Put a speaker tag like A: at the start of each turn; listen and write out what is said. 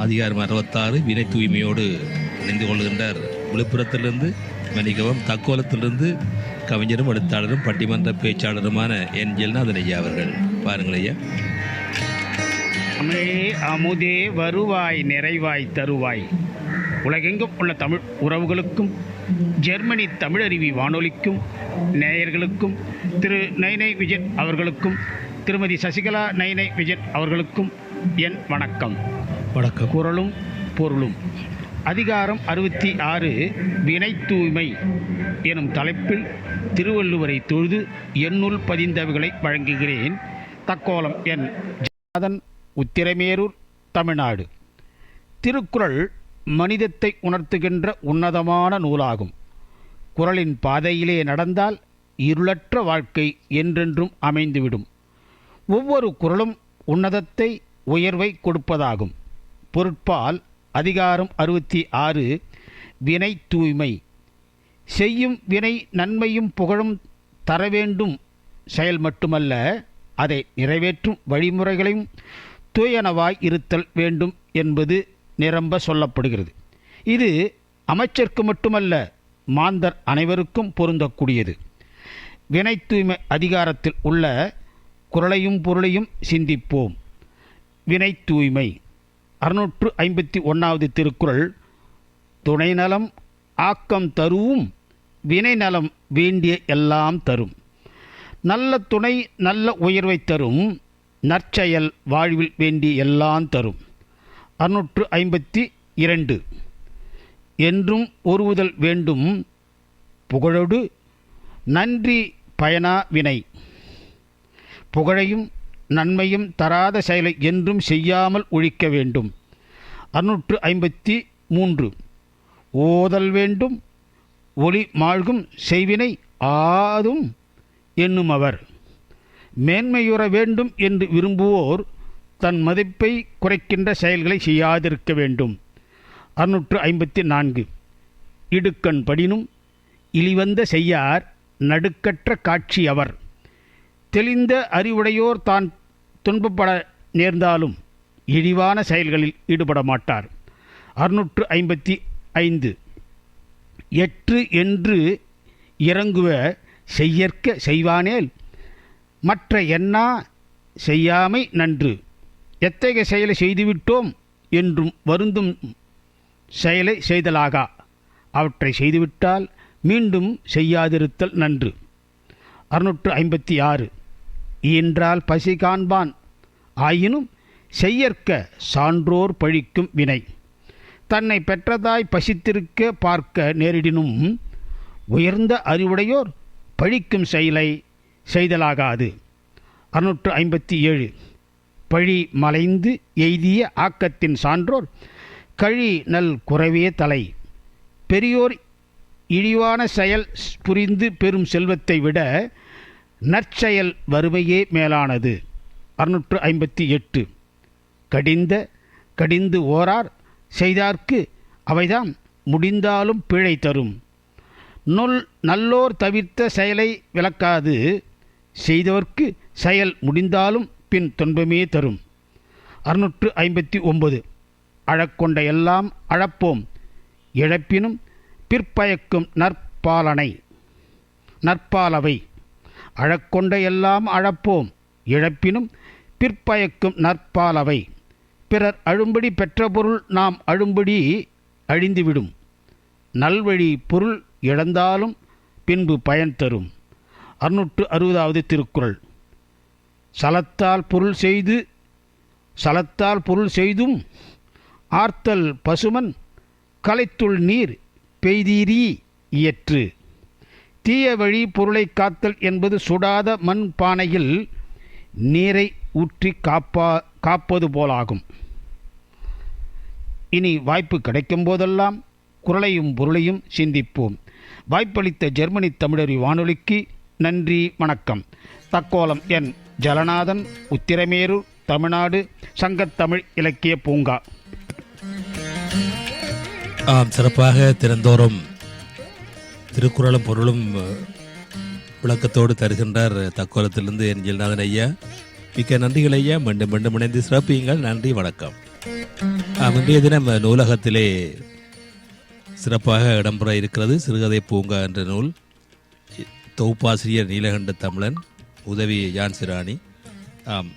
A: அதிகாரம் அறுபத்தாறு வினை தூய்மையோடு இணைந்து கொள்கின்றார் விழுப்புரத்திலிருந்து மன்னிக்கவும் தக்கோலத்திலிருந்து கவிஞரும் எழுத்தாளரும் பட்டிமன்ற பேச்சாளருமான என். ஜெல்நாதன் ஐயா அவர்கள். பாருங்கள் ஐயா.
B: தமிழே அமுதே வருவாய் நிறைவாய் தருவாய். உலகெங்கும் உள்ள தமிழ் உறவுகளுக்கும் ஜெர்மனி தமிழருவி வானொலிக்கும் நேயர்களுக்கும் திரு. நைனை விஜய் அவர்களுக்கும் திருமதி சசிகலா நைனை விஜய் அவர்களுக்கும் என் வணக்கம்.
A: வணக்கம்
B: குரலும் பொருளும். அதிகாரம் அறுபத்தி ஆறு வினை தூய்மை எனும் தலைப்பில் திருவள்ளுவரை தொழுது எண்ணுள் பதிந்தவைகளை வழங்குகிறேன். தக்கோலம் என். ஜாதன் உத்திரமேரூர் தமிழ்நாடு. திருக்குறள் மனிதத்தை உணர்த்துகின்ற உன்னதமான நூலாகும். குறளின் பாதையிலே நடந்தால் இருளற்ற வாழ்க்கை என்றென்றும் அமைந்துவிடும். ஒவ்வொரு குறளும் உன்னதத்தை உயர்வை கொடுப்பதாகும். பொருட்பால் அதிகாரம் அறுபத்தி ஆறு வினை தூய்மை. செய்யும் வினை நன்மையும் புகழும் தர வேண்டும் செயல் மட்டுமல்ல அதை நிறைவேற்றும் வழிமுறைகளையும் தூயனவாய் இருத்தல் வேண்டும் என்பது நிரம்ப சொல்லப்படுகிறது. இது அமைச்சருக்கு மட்டுமல்ல மாந்தர் அனைவருக்கும் பொருந்தக்கூடியது. வினை தூய்மை அதிகாரத்தில் உள்ள குரலையும் பொருளையும் சிந்திப்போம். வினை தூய்மை. அறுநூற்று ஐம்பத்தி ஒன்றாவது திருக்குறள் துணைநலம் ஆக்கம் தருவும் வினைநலம் வேண்டிய எல்லாம் தரும். நல்ல துணை நல்ல உயர்வை தரும் நற்செயல் வாழ்வில் வேண்டிய எல்லாம் தரும். அறுநூற்று ஐம்பத்தி இரண்டு. என்றும் ஒருவுதல் வேண்டும் புகழொடு நன்றி பயனா வினை. புகழையும் நன்மையும் தராத செயலை என்றும் செய்யாமல் ஒழிக்க வேண்டும். அறுநூற்று ஐம்பத்தி மூன்று. ஓதல் வேண்டும் ஒளி மாழ்கும் செய்வினை ஆதும் என்னும் அவர் மேன்மையுற வேண்டும் என்று விரும்புவோர் தன் மதிப்பை குறைக்கின்ற செயல்களை செய்யாதிருக்க வேண்டும். அறுநூற்று ஐம்பத்தி நான்கு. இடுக்கண் படினும் இழிவந்த செய்யார் நடுக்கற்ற காட்சி அவர் தெளிந்த அறிவுடையோர் தான் துன்பப்பட நேர்ந்தாலும் இழிவான செயல்களில் ஈடுபட மாட்டார் அறுநூற்று ஐம்பத்தி ஐந்து. எற்று என்று இறங்குவ செய்யற்க செய்வானேல் மற்ற எண்ணா செய்யாமை நன்று. எத்தகைய செயலை செய்துவிட்டோம் என்றும் வருந்தும் செயலை செய்தலாகா? அவற்றை செய்துவிட்டால் மீண்டும் செய்யாதிருத்தல் நன்று. அறுநூற்று ஐம்பத்தி ஆறு. ஈன்றால் பசி காண்பான். ஆயினும் செய்யற்க சான்றோர் பழிக்கும் வினை. தன்னை பெற்றதாய் பசித்திருக்க பார்க்க நேரிடினும் உயர்ந்த அறிவுடையோர் பழிக்கும் செயலை செய்தலாகாது. அறுநூற்று ஐம்பத்தி ஏழு. பழி மலைந்து எய்திய ஆக்கத்தின் சான்றோர் கழி நல் குறைவே தலை. பெரியோர் இழிவான செயல் புரிந்து பெறும் செல்வத்தை விட நற்செயல் வறுமையே மேலானது. அறுநூற்று ஐம்பத்தி எட்டு. கடிந்த கடிந்து ஓரார் செய்தார்க்கு அவைதாம் முடிந்தாலும் பிழை தரும். நொல் நல்லோர் தவிர்த்த செயலை விளக்காது. செய்தவர்க்கு செயல் முடிந்தாலும் பின் துன்பமே தரும். அறுநூற்று ஐம்பத்தி ஒன்பது. அழக்கொண்ட எல்லாம் அழப்போம். இழப்பினும் பிற்பயக்கும் நற்பாலனை நற்பாலவை. அழக்கொண்ட எல்லாம் அழப்போம். இழப்பினும் பிற்பயக்கும் நற்பாலவை. பிறர் அழும்படி பெற்ற பொருள் நாம் அழும்படி அழிந்துவிடும். நல்வழி பொருள் இழந்தாலும் பின்பு பயன் தரும். அறுநூற்று அறுபதாவது திருக்குறள். சலத்தால் பொருள் செய்து சலத்தால் பொருள் செய்தும் ஆர்த்தல் பசுமன் கலைத்துள் நீர் பெய்தீரி இயற்று. தீய வழி பொருளை காத்தல் என்பது சுடாத மண் பானையில் நீரை ஊற்றி காப்பா காப்பது போலாகும். இனி வாய்ப்பு கிடைக்கும் போதெல்லாம் குரலையும் பொருளையும் சிந்திப்போம். வாய்ப்பளித்த ஜெர்மனி தமிழறி வானொலிக்கு நன்றி வணக்கம். தக்கோலம் என் ஜலநாதன் உத்திரமேரு தமிழ்நாடு சங்கத்தமிழ் இலக்கிய பூங்கா.
A: ஆம் சிறப்பாக திறந்தோறும். திருக்குறளும் பொருளும் விளக்கத்தோடு தருகின்றார் தக்கோலத்திலிருந்து என் ஜெல்நாதன் ஐயா. மிக்க நன்றிகள் ஐயா. மீண்டும் மீண்டும் இணைந்து சிறப்பியுங்கள். நன்றி வணக்கம். இன்றைய தினம் நூலகத்திலே சிறப்பாக இடம்பெற இருக்கிறது சிறுகதை பூங்கா என்ற நூல். தொகுப்பாசிரியர் நீலகண்ட தமிழன் உதவி யான் சிராணி. ஆம்.